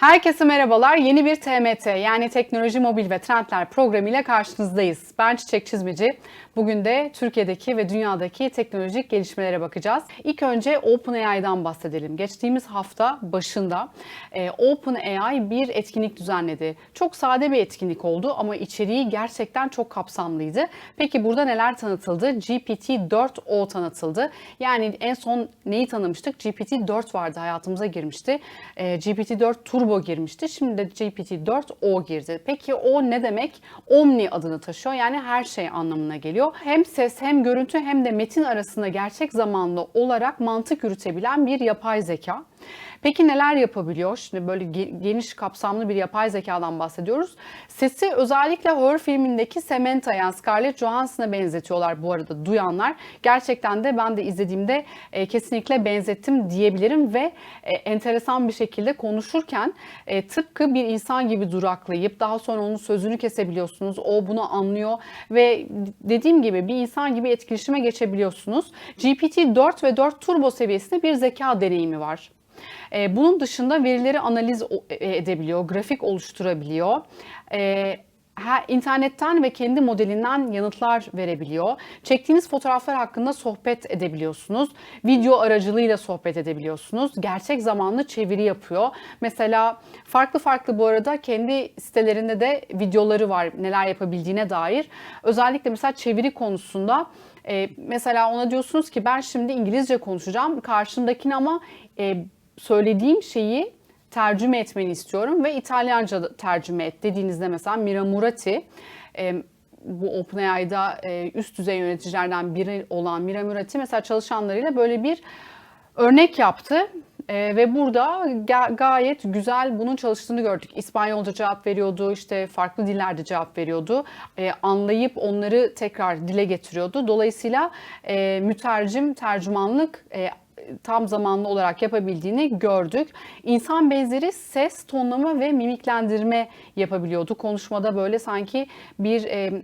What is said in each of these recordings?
Herkese merhabalar. Yeni bir TMT yani Teknoloji Mobil ve Trendler programıyla karşınızdayız. Ben Çiçek Çizmeci. Bugün de Türkiye'deki ve dünyadaki teknolojik gelişmelere bakacağız. İlk önce OpenAI'dan bahsedelim. Geçtiğimiz hafta başında e, OpenAI bir etkinlik düzenledi. Çok sade bir etkinlik oldu ama içeriği gerçekten çok kapsamlıydı. Peki burada neler tanıtıldı? GPT-4o tanıtıldı. Yani en son neyi tanımıştık? GPT-4 vardı hayatımıza girmişti. E, GPT-4 Turbo girmişti. Şimdi de GPT-4o girdi. Peki o ne demek? Omni adını taşıyor. Yani her şey anlamına geliyor. Hem ses hem görüntü hem de metin arasında gerçek zamanlı olarak mantık yürütebilen bir yapay zeka. Peki neler yapabiliyor? Şimdi böyle geniş kapsamlı bir yapay zekadan bahsediyoruz. Sesi özellikle Her filmindeki Samantha yani Scarlett Johansson'a benzetiyorlar bu arada duyanlar. Gerçekten de ben de izlediğimde e, kesinlikle benzettim diyebilirim ve e, enteresan bir şekilde konuşurken e, tıpkı bir insan gibi duraklayıp daha sonra onun sözünü kesebiliyorsunuz. O bunu anlıyor ve dediğim gibi bir insan gibi etkileşime geçebiliyorsunuz. GPT-4 ve 4 Turbo seviyesinde bir zeka deneyimi var. E, bunun dışında verileri analiz e, edebiliyor, grafik oluşturabiliyor. E, internetten ve kendi modelinden yanıtlar verebiliyor. Çektiğiniz fotoğraflar hakkında sohbet edebiliyorsunuz. Video aracılığıyla sohbet edebiliyorsunuz. Gerçek zamanlı çeviri yapıyor. Mesela farklı farklı bu arada kendi sitelerinde de videoları var neler yapabildiğine dair. Özellikle mesela çeviri konusunda e, mesela ona diyorsunuz ki ben şimdi İngilizce konuşacağım. Karşımdakini ama e, söylediğim şeyi tercüme etmeni istiyorum ve İtalyanca tercüme et dediğinizde mesela Mira Murati e, bu OpenAI'da e, üst düzey yöneticilerden biri olan Mira Murati mesela çalışanlarıyla böyle bir örnek yaptı. E, ve burada ga- gayet güzel bunun çalıştığını gördük. İspanyolca cevap veriyordu, işte farklı dillerde cevap veriyordu. E, anlayıp onları tekrar dile getiriyordu. Dolayısıyla e, mütercim, tercümanlık e, tam zamanlı olarak yapabildiğini gördük. İnsan benzeri ses, tonlama ve mimiklendirme yapabiliyordu. Konuşmada böyle sanki bir e,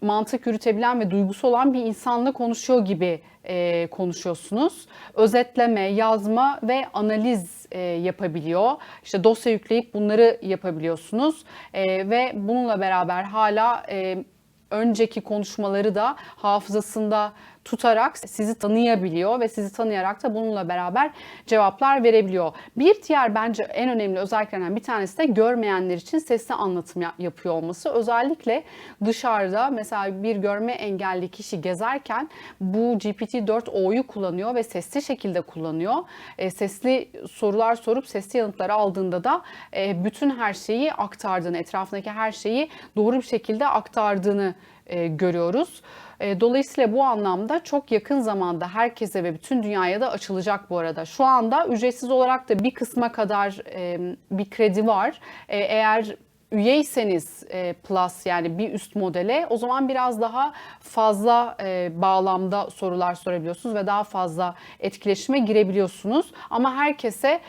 mantık yürütebilen ve duygusu olan bir insanla konuşuyor gibi e, konuşuyorsunuz. Özetleme, yazma ve analiz e, yapabiliyor. İşte dosya yükleyip bunları yapabiliyorsunuz. E, ve bununla beraber hala e, önceki konuşmaları da hafızasında tutarak sizi tanıyabiliyor ve sizi tanıyarak da bununla beraber cevaplar verebiliyor. Bir diğer bence en önemli özelliklerinden bir tanesi de görmeyenler için sesli anlatım yapıyor olması. Özellikle dışarıda mesela bir görme engelli kişi gezerken bu GPT-4o'yu kullanıyor ve sesli şekilde kullanıyor. E, sesli sorular sorup sesli yanıtları aldığında da e, bütün her şeyi aktardığını, etrafındaki her şeyi doğru bir şekilde aktardığını e, görüyoruz. E, dolayısıyla bu anlamda çok yakın zamanda herkese ve bütün dünyaya da açılacak bu arada. Şu anda ücretsiz olarak da bir kısma kadar e, bir kredi var. E, eğer üyeyseniz Plus yani bir üst modele o zaman biraz daha fazla bağlamda sorular sorabiliyorsunuz ve daha fazla etkileşime girebiliyorsunuz. Ama herkese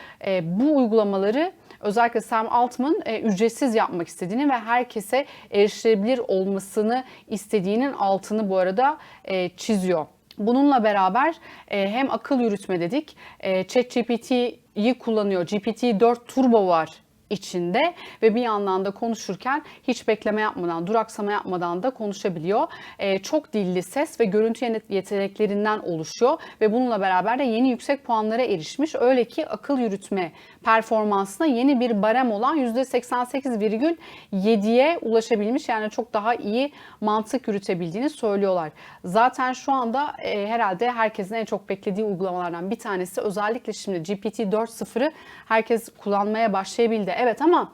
bu uygulamaları özellikle Sam Altman e, ücretsiz yapmak istediğini ve herkese erişilebilir olmasını istediğinin altını bu arada e, çiziyor. Bununla beraber e, hem akıl yürütme dedik, e, ChatGPT'yi kullanıyor. GPT-4 Turbo var içinde ve bir yandan da konuşurken hiç bekleme yapmadan, duraksama yapmadan da konuşabiliyor. E, çok dilli ses ve görüntü yeteneklerinden oluşuyor ve bununla beraber de yeni yüksek puanlara erişmiş. Öyle ki akıl yürütme performansına yeni bir barem olan %88,7'ye ulaşabilmiş. Yani çok daha iyi mantık yürütebildiğini söylüyorlar. Zaten şu anda e, herhalde herkesin en çok beklediği uygulamalardan bir tanesi özellikle şimdi GPT 4.0'ı herkes kullanmaya başlayabildi. Evet ama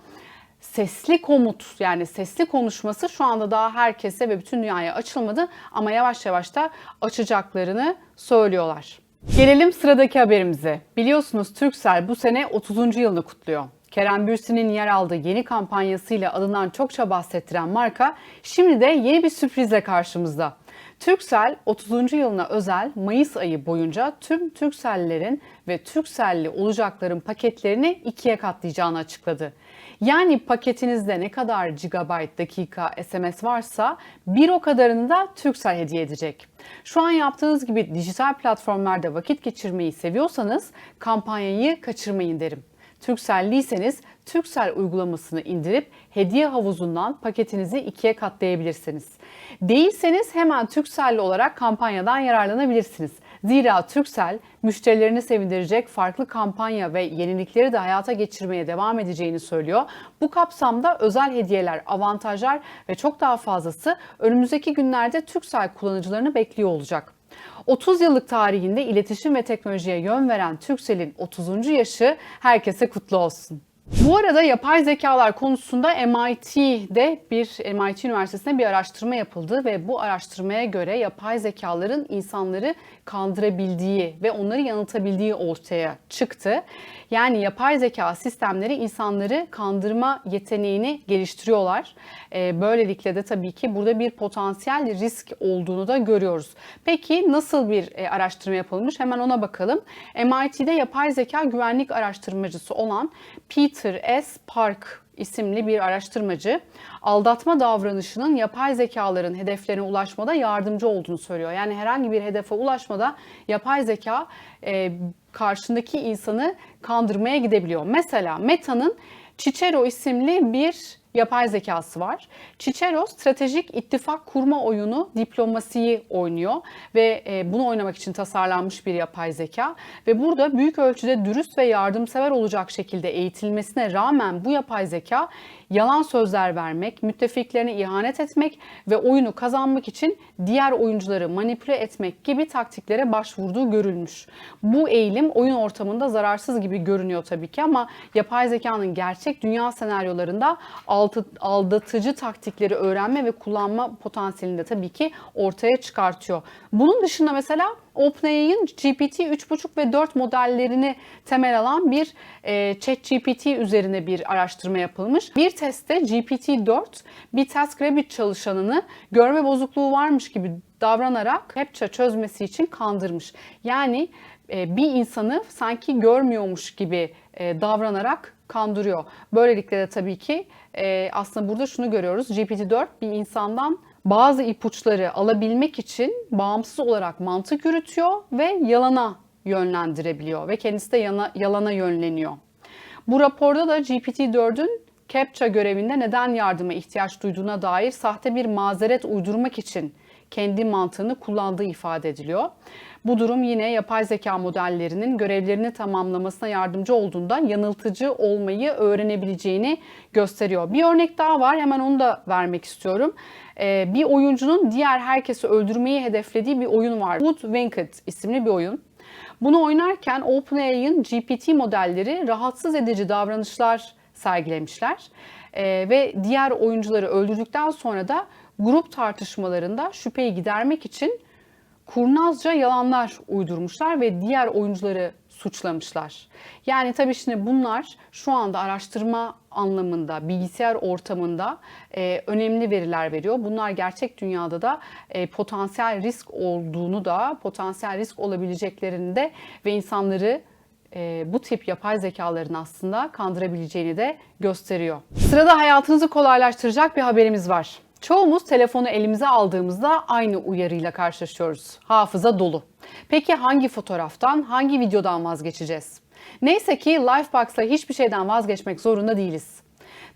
sesli komut yani sesli konuşması şu anda daha herkese ve bütün dünyaya açılmadı ama yavaş yavaş da açacaklarını söylüyorlar. Gelelim sıradaki haberimize. Biliyorsunuz Turkcell bu sene 30. yılını kutluyor. Kerem Bürsin'in yer aldığı yeni kampanyasıyla adından çokça bahsettiren marka şimdi de yeni bir sürprizle karşımızda. Turkcell 30. yılına özel Mayıs ayı boyunca tüm Turkcell'lerin ve Turkcell'li olacakların paketlerini ikiye katlayacağını açıkladı. Yani paketinizde ne kadar gigabayt, dakika, SMS varsa bir o kadarını da Turkcell hediye edecek. Şu an yaptığınız gibi dijital platformlarda vakit geçirmeyi seviyorsanız kampanyayı kaçırmayın derim. Turkcell'liyseniz Turkcell uygulamasını indirip hediye havuzundan paketinizi ikiye katlayabilirsiniz. Değilseniz hemen Turkcell olarak kampanyadan yararlanabilirsiniz. Zira Turkcell müşterilerini sevindirecek farklı kampanya ve yenilikleri de hayata geçirmeye devam edeceğini söylüyor. Bu kapsamda özel hediyeler, avantajlar ve çok daha fazlası önümüzdeki günlerde Turkcell kullanıcılarını bekliyor olacak. 30 yıllık tarihinde iletişim ve teknolojiye yön veren Turkcell'in 30. yaşı herkese kutlu olsun. Bu arada yapay zekalar konusunda MIT'de bir MIT Üniversitesi'nde bir araştırma yapıldı ve bu araştırmaya göre yapay zekaların insanları kandırabildiği ve onları yanıltabildiği ortaya çıktı. Yani yapay zeka sistemleri insanları kandırma yeteneğini geliştiriyorlar. Ee, böylelikle de tabii ki burada bir potansiyel risk olduğunu da görüyoruz. Peki nasıl bir e, araştırma yapılmış? Hemen ona bakalım. MIT'de yapay zeka güvenlik araştırmacısı olan Peter S. Park isimli bir araştırmacı aldatma davranışının yapay zekaların hedeflerine ulaşmada yardımcı olduğunu söylüyor. Yani herhangi bir hedefe ulaşmada yapay zeka e, karşındaki insanı kandırmaya gidebiliyor. Mesela Meta'nın Cicero isimli bir yapay zekası var. Cicero stratejik ittifak kurma oyunu diplomasiyi oynuyor ve e, bunu oynamak için tasarlanmış bir yapay zeka ve burada büyük ölçüde dürüst ve yardımsever olacak şekilde eğitilmesine rağmen bu yapay zeka yalan sözler vermek, müttefiklerine ihanet etmek ve oyunu kazanmak için diğer oyuncuları manipüle etmek gibi taktiklere başvurduğu görülmüş. Bu eğilim oyun ortamında zararsız gibi görünüyor tabii ki ama yapay zekanın gerçek dünya senaryolarında aldatıcı taktikleri öğrenme ve kullanma potansiyelini de tabii ki ortaya çıkartıyor. Bunun dışında mesela OpenAI'ın GPT 3.5 ve 4 modellerini temel alan bir e, ChatGPT üzerine bir araştırma yapılmış. Bir testte GPT-4 bir TaskRabbit çalışanını görme bozukluğu varmış gibi davranarak CAPTCHA çözmesi için kandırmış. Yani e, bir insanı sanki görmüyormuş gibi e, davranarak kandırıyor. Böylelikle de tabii ki e, aslında burada şunu görüyoruz. GPT-4 bir insandan bazı ipuçları alabilmek için bağımsız olarak mantık yürütüyor ve yalana yönlendirebiliyor ve kendisi de yana, yalana yönleniyor. Bu raporda da GPT-4'ün CAPTCHA görevinde neden yardıma ihtiyaç duyduğuna dair sahte bir mazeret uydurmak için kendi mantığını kullandığı ifade ediliyor. Bu durum yine yapay zeka modellerinin görevlerini tamamlamasına yardımcı olduğunda yanıltıcı olmayı öğrenebileceğini gösteriyor. Bir örnek daha var hemen onu da vermek istiyorum. Ee, bir oyuncunun diğer herkesi öldürmeyi hedeflediği bir oyun var. Wood Winked isimli bir oyun. Bunu oynarken OpenAI'ın GPT modelleri rahatsız edici davranışlar sergilemişler. Ee, ve diğer oyuncuları öldürdükten sonra da grup tartışmalarında şüpheyi gidermek için kurnazca yalanlar uydurmuşlar ve diğer oyuncuları suçlamışlar. Yani tabii şimdi bunlar şu anda araştırma anlamında, bilgisayar ortamında e, önemli veriler veriyor. Bunlar gerçek dünyada da e, potansiyel risk olduğunu da, potansiyel risk olabileceklerini de ve insanları e, bu tip yapay zekaların aslında kandırabileceğini de gösteriyor. Sırada hayatınızı kolaylaştıracak bir haberimiz var. Çoğumuz telefonu elimize aldığımızda aynı uyarıyla karşılaşıyoruz. Hafıza dolu. Peki hangi fotoğraftan, hangi videodan vazgeçeceğiz? Neyse ki Lifebox'la hiçbir şeyden vazgeçmek zorunda değiliz.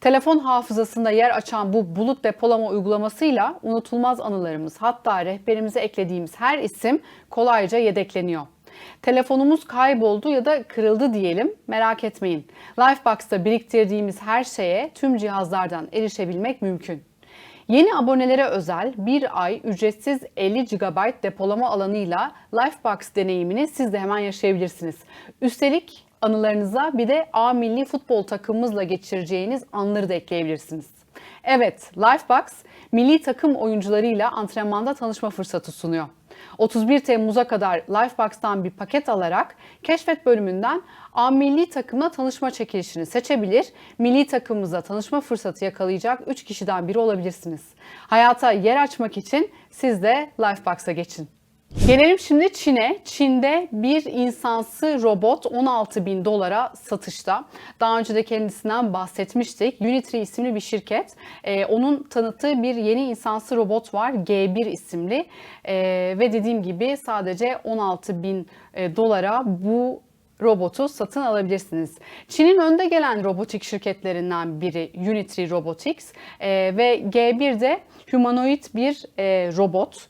Telefon hafızasında yer açan bu bulut depolama uygulamasıyla unutulmaz anılarımız hatta rehberimize eklediğimiz her isim kolayca yedekleniyor. Telefonumuz kayboldu ya da kırıldı diyelim merak etmeyin. Lifebox'ta biriktirdiğimiz her şeye tüm cihazlardan erişebilmek mümkün. Yeni abonelere özel bir ay ücretsiz 50 GB depolama alanıyla Lifebox deneyimini siz de hemen yaşayabilirsiniz. Üstelik anılarınıza bir de A milli futbol takımımızla geçireceğiniz anları da ekleyebilirsiniz. Evet, Lifebox milli takım oyuncularıyla antrenmanda tanışma fırsatı sunuyor. 31 Temmuz'a kadar Lifebox'tan bir paket alarak keşfet bölümünden A milli takımla tanışma çekilişini seçebilir, milli takımımıza tanışma fırsatı yakalayacak 3 kişiden biri olabilirsiniz. Hayata yer açmak için siz de Lifebox'a geçin. Gelelim şimdi Çin'e. Çin'de bir insansı robot 16 bin dolara satışta. Daha önce de kendisinden bahsetmiştik. Unitree isimli bir şirket. Ee, onun tanıttığı bir yeni insansı robot var. G1 isimli. Ee, ve dediğim gibi sadece 16 bin e, dolara bu robotu satın alabilirsiniz. Çin'in önde gelen robotik şirketlerinden biri Unitree Robotics e, ve G1'de humanoid bir e, robot.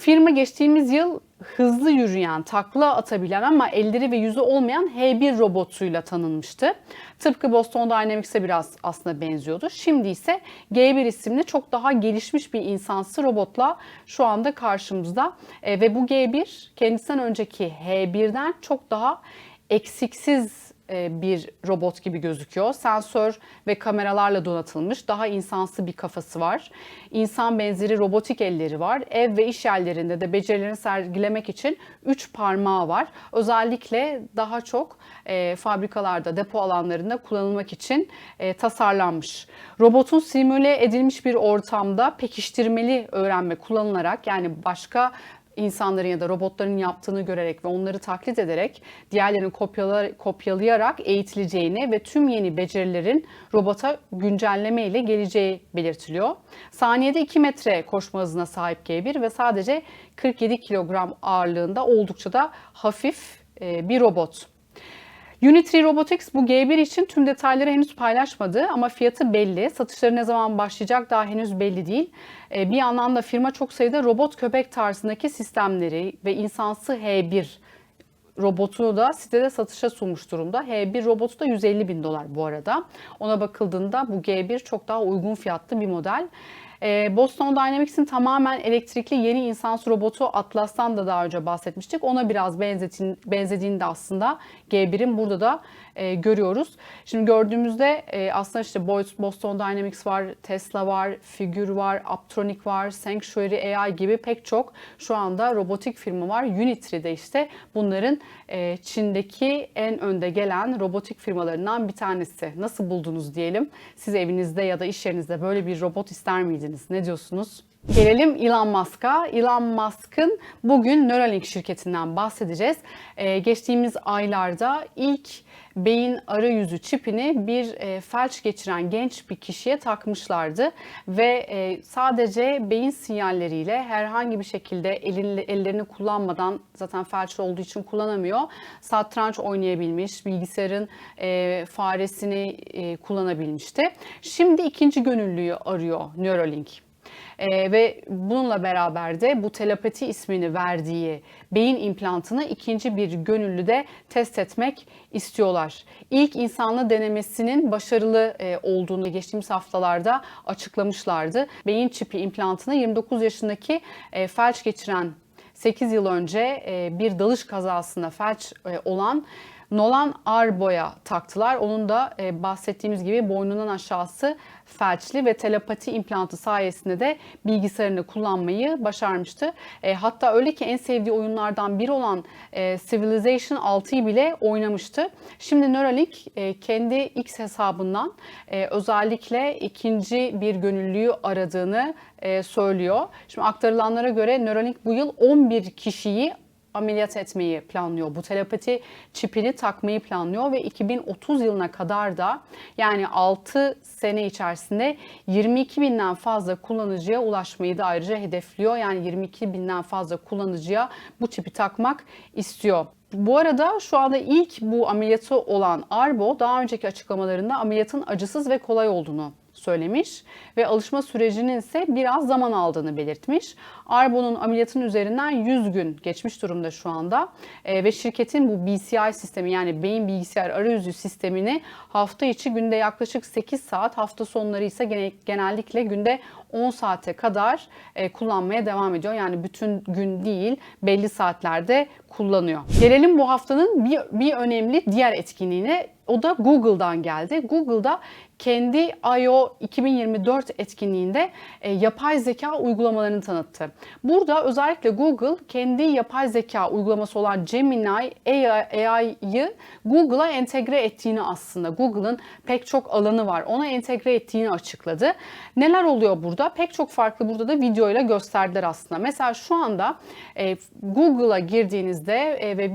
Firma geçtiğimiz yıl hızlı yürüyen, takla atabilen ama elleri ve yüzü olmayan H1 robotuyla tanınmıştı. Tıpkı Boston Dynamics'e biraz aslında benziyordu. Şimdi ise G1 isimli çok daha gelişmiş bir insansı robotla şu anda karşımızda. E, ve bu G1 kendisinden önceki H1'den çok daha eksiksiz bir robot gibi gözüküyor. Sensör ve kameralarla donatılmış, daha insansı bir kafası var. İnsan benzeri robotik elleri var. Ev ve iş yerlerinde de becerilerini sergilemek için 3 parmağı var. Özellikle daha çok e, fabrikalarda, depo alanlarında kullanılmak için e, tasarlanmış. Robotun simüle edilmiş bir ortamda pekiştirmeli öğrenme kullanılarak yani başka insanların ya da robotların yaptığını görerek ve onları taklit ederek diğerlerini kopyalar, kopyalayarak eğitileceğini ve tüm yeni becerilerin robota güncelleme ile geleceği belirtiliyor. Saniyede 2 metre koşma hızına sahip G1 ve sadece 47 kilogram ağırlığında oldukça da hafif e, bir robot. Unitree Robotics bu G1 için tüm detayları henüz paylaşmadı ama fiyatı belli. Satışları ne zaman başlayacak daha henüz belli değil. Bir yandan da firma çok sayıda robot köpek tarzındaki sistemleri ve insansı H1 robotunu da sitede satışa sunmuş durumda. H1 robotu da 150 bin dolar bu arada. Ona bakıldığında bu G1 çok daha uygun fiyatlı bir model. Boston Dynamics'in tamamen elektrikli yeni insansı robotu Atlas'tan da daha önce bahsetmiştik. Ona biraz benzetin, benzediğini de aslında G1'in burada da e, görüyoruz. Şimdi gördüğümüzde e, aslında işte Boston Dynamics var, Tesla var, Figure var, Aptronic var, Sanctuary AI gibi pek çok şu anda robotik firma var. Unitree de işte bunların e, Çin'deki en önde gelen robotik firmalarından bir tanesi. Nasıl buldunuz diyelim? Siz evinizde ya da iş yerinizde böyle bir robot ister miydiniz? Ne diyorsunuz? Gelelim Elon Musk'a. Elon Musk'ın bugün Neuralink şirketinden bahsedeceğiz. Ee, geçtiğimiz aylarda ilk beyin arayüzü çipini bir e, felç geçiren genç bir kişiye takmışlardı ve e, sadece beyin sinyalleriyle herhangi bir şekilde elini, ellerini kullanmadan zaten felç olduğu için kullanamıyor. Satranç oynayabilmiş, bilgisayarın e, faresini e, kullanabilmişti. Şimdi ikinci gönüllüyü arıyor Neuralink. Ee, ve bununla beraber de bu telepati ismini verdiği beyin implantını ikinci bir gönüllü de test etmek istiyorlar. İlk insanlı denemesinin başarılı e, olduğunu geçtiğimiz haftalarda açıklamışlardı. Beyin çipi implantını 29 yaşındaki e, felç geçiren 8 yıl önce e, bir dalış kazasında felç e, olan Nolan Arbo'ya taktılar. Onun da e, bahsettiğimiz gibi boynundan aşağısı felçli ve telepati implantı sayesinde de bilgisayarını kullanmayı başarmıştı. E, hatta öyle ki en sevdiği oyunlardan biri olan e, Civilization 6'yı bile oynamıştı. Şimdi Neuralink e, kendi X hesabından e, özellikle ikinci bir gönüllüyü aradığını e, söylüyor. Şimdi aktarılanlara göre Neuralink bu yıl 11 kişiyi ameliyat etmeyi planlıyor. Bu telepati çipini takmayı planlıyor ve 2030 yılına kadar da yani 6 sene içerisinde 22 binden fazla kullanıcıya ulaşmayı da ayrıca hedefliyor. Yani 22 binden fazla kullanıcıya bu çipi takmak istiyor. Bu arada şu anda ilk bu ameliyatı olan Arbo daha önceki açıklamalarında ameliyatın acısız ve kolay olduğunu söylemiş ve alışma sürecinin ise biraz zaman aldığını belirtmiş. Arbo'nun ameliyatın üzerinden 100 gün geçmiş durumda şu anda e, ve şirketin bu BCI sistemi yani beyin bilgisayar arayüzü sistemini hafta içi günde yaklaşık 8 saat hafta sonları ise genellikle günde 10 saate kadar e, kullanmaya devam ediyor. Yani bütün gün değil belli saatlerde kullanıyor. Gelelim bu haftanın bir, bir önemli diğer etkinliğine. O da Google'dan geldi. Google'da kendi I.O. 2024 etkinliğinde e, yapay zeka uygulamalarını tanıttı. Burada özellikle Google kendi yapay zeka uygulaması olan Gemini AI'yı Google'a entegre ettiğini aslında Google'ın pek çok alanı var. Ona entegre ettiğini açıkladı. Neler oluyor burada? Pek çok farklı burada da videoyla gösterdiler aslında. Mesela şu anda e, Google'a girdiğinizde e, ve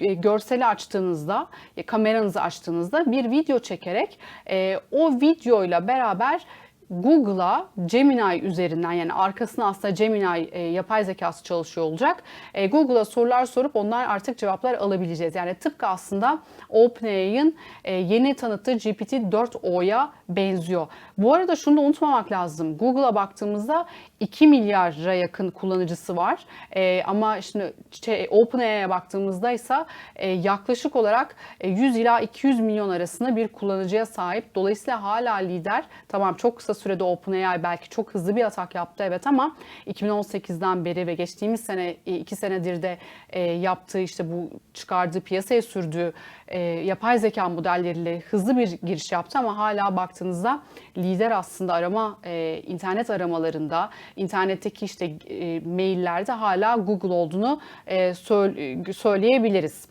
e, görseli açtığınızda, e, kameranızı açtığınızda bir video çekerek e, o videoyla beraber Google'a Gemini üzerinden yani arkasında aslında Gemini e, yapay zekası çalışıyor olacak. E, Google'a sorular sorup onlar artık cevaplar alabileceğiz. Yani tıpkı aslında OpenAI'ın e, yeni tanıttığı GPT-4o'ya benziyor. Bu arada şunu da unutmamak lazım. Google'a baktığımızda 2 milyara yakın kullanıcısı var. E, ama şimdi şey, OpenAI'ye baktığımızda ise e, yaklaşık olarak e, 100 ila 200 milyon arasında bir kullanıcıya sahip. Dolayısıyla hala lider. Tamam çok kısa sürede OpenAI belki çok hızlı bir atak yaptı evet ama 2018'den beri ve geçtiğimiz sene 2 senedir de e, yaptığı işte bu çıkardığı piyasaya sürdüğü e, yapay zeka modelleriyle hızlı bir giriş yaptı ama hala baktığınızda lider aslında arama e, internet aramalarında internetteki işte e, maillerde hala Google olduğunu e, söyle, söyleyebiliriz.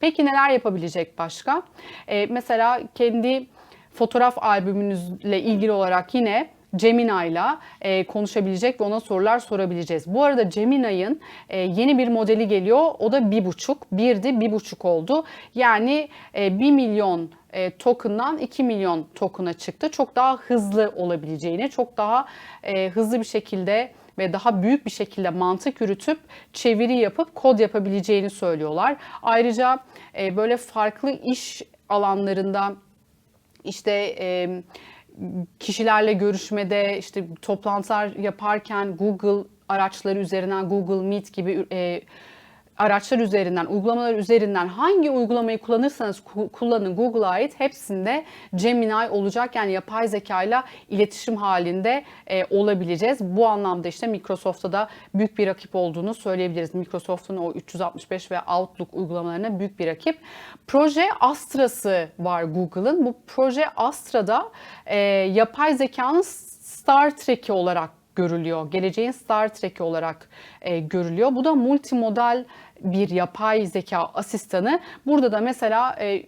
Peki neler yapabilecek başka? E, mesela kendi fotoğraf albümünüzle ilgili olarak yine Gemini ile e, konuşabilecek ve ona sorular sorabileceğiz. Bu arada Gemini'nin e, yeni bir modeli geliyor. O da bir buçuk. Birdi bir buçuk oldu. Yani e, 1 milyon e, token'dan 2 milyon token'a çıktı. Çok daha hızlı olabileceğini, çok daha e, hızlı bir şekilde ve daha büyük bir şekilde mantık yürütüp çeviri yapıp kod yapabileceğini söylüyorlar. Ayrıca e, böyle farklı iş alanlarında işte e, kişilerle görüşmede işte toplantılar yaparken Google araçları üzerinden Google Meet gibi e, araçlar üzerinden, uygulamalar üzerinden hangi uygulamayı kullanırsanız kullanın Google'a ait hepsinde Gemini olacak. Yani yapay zeka ile iletişim halinde e, olabileceğiz. Bu anlamda işte Microsoft'ta da büyük bir rakip olduğunu söyleyebiliriz. Microsoft'un o 365 ve Outlook uygulamalarına büyük bir rakip. Proje Astra'sı var Google'ın. Bu proje Astra'da e, yapay zekanın Star Trek'i olarak görülüyor. Geleceğin Star Trek'i olarak e, görülüyor. Bu da multimodal bir yapay zeka asistanı. Burada da mesela e,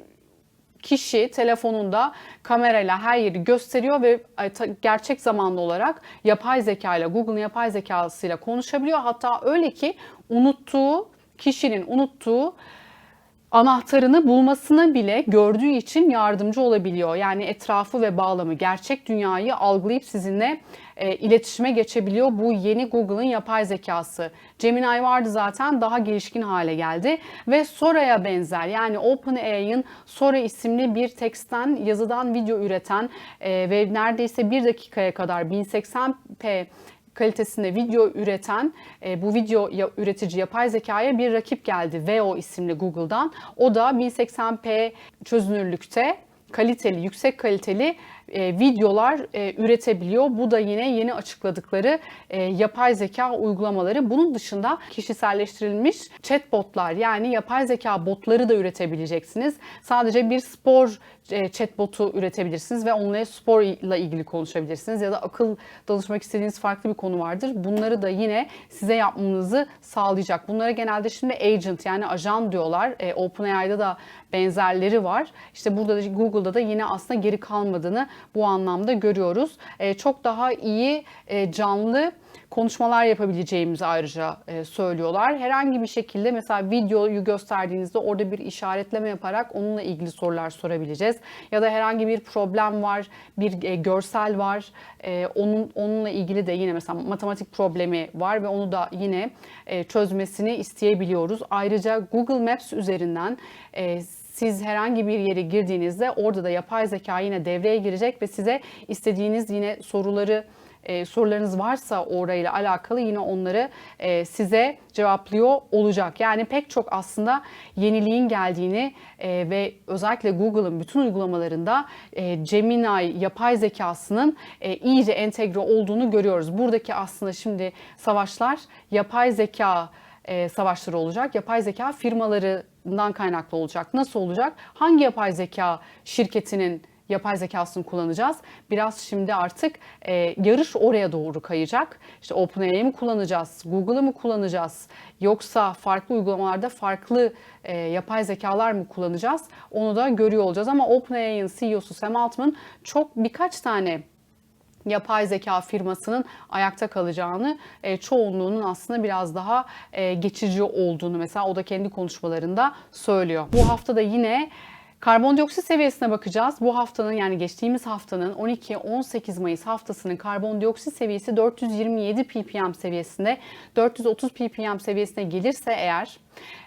kişi telefonunda kamerayla her yeri gösteriyor ve e, gerçek zamanlı olarak yapay zeka ile Google'ın yapay zekasıyla konuşabiliyor. Hatta öyle ki unuttuğu kişinin unuttuğu anahtarını bulmasını bile gördüğü için yardımcı olabiliyor. Yani etrafı ve bağlamı, gerçek dünyayı algılayıp sizinle e, iletişime geçebiliyor. Bu yeni Google'ın yapay zekası. Gemini vardı zaten daha gelişkin hale geldi ve Sora'ya benzer. Yani OpenAI'ın Sora isimli bir teksten, yazıdan video üreten e, ve neredeyse bir dakikaya kadar 1080p kalitesinde video üreten e, bu video ya, üretici yapay zekaya bir rakip geldi Veo isimli Google'dan. O da 1080p çözünürlükte kaliteli, yüksek kaliteli e, videolar e, üretebiliyor. Bu da yine yeni açıkladıkları e, yapay zeka uygulamaları. Bunun dışında kişiselleştirilmiş chatbotlar yani yapay zeka botları da üretebileceksiniz. Sadece bir spor e, chatbotu üretebilirsiniz ve onunla sporla ilgili konuşabilirsiniz ya da akıl danışmak istediğiniz farklı bir konu vardır. Bunları da yine size yapmanızı sağlayacak. Bunlara genelde şimdi agent yani ajan diyorlar. E, OpenAI'da da benzerleri var. İşte burada da Google'da da yine aslında geri kalmadığını bu anlamda görüyoruz. E, çok daha iyi e, canlı konuşmalar yapabileceğimizi ayrıca e, söylüyorlar. Herhangi bir şekilde mesela videoyu gösterdiğinizde orada bir işaretleme yaparak onunla ilgili sorular sorabileceğiz. Ya da herhangi bir problem var, bir görsel var. Onun onunla ilgili de yine mesela matematik problemi var ve onu da yine çözmesini isteyebiliyoruz. Ayrıca Google Maps üzerinden siz herhangi bir yere girdiğinizde orada da yapay zeka yine devreye girecek ve size istediğiniz yine soruları e, sorularınız varsa orayla alakalı yine onları e, size cevaplıyor olacak. Yani pek çok aslında yeniliğin geldiğini e, ve özellikle Google'ın bütün uygulamalarında e, Gemini yapay zekasının e, iyice entegre olduğunu görüyoruz. Buradaki aslında şimdi savaşlar yapay zeka e, savaşları olacak. Yapay zeka firmalarından kaynaklı olacak. Nasıl olacak? Hangi yapay zeka şirketinin yapay zekasını kullanacağız. Biraz şimdi artık e, yarış oraya doğru kayacak. İşte OpenAI'yi mi kullanacağız, Google'ı mı kullanacağız yoksa farklı uygulamalarda farklı e, yapay zekalar mı kullanacağız onu da görüyor olacağız. Ama OpenAI'nin CEO'su Sam Altman çok birkaç tane yapay zeka firmasının ayakta kalacağını, e, çoğunluğunun aslında biraz daha e, geçici olduğunu mesela o da kendi konuşmalarında söylüyor. Bu hafta da yine Karbondioksit seviyesine bakacağız. Bu haftanın yani geçtiğimiz haftanın 12-18 Mayıs haftasının karbondioksit seviyesi 427 ppm seviyesinde. 430 ppm seviyesine gelirse eğer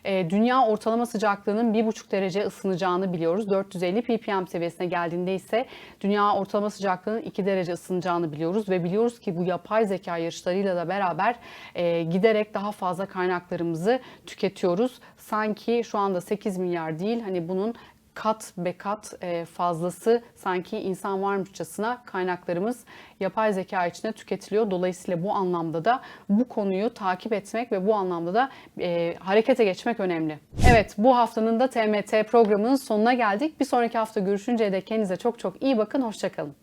e, dünya ortalama sıcaklığının 1,5 derece ısınacağını biliyoruz. 450 ppm seviyesine geldiğinde ise dünya ortalama sıcaklığının 2 derece ısınacağını biliyoruz ve biliyoruz ki bu yapay zeka yarışlarıyla da beraber e, giderek daha fazla kaynaklarımızı tüketiyoruz. Sanki şu anda 8 milyar değil hani bunun kat be kat e, fazlası sanki insan varmışçasına kaynaklarımız yapay zeka içinde tüketiliyor. Dolayısıyla bu anlamda da bu konuyu takip etmek ve bu anlamda da e, harekete geçmek önemli. Evet bu haftanın da TMT programının sonuna geldik. Bir sonraki hafta görüşünceye dek kendinize çok çok iyi bakın. Hoşçakalın.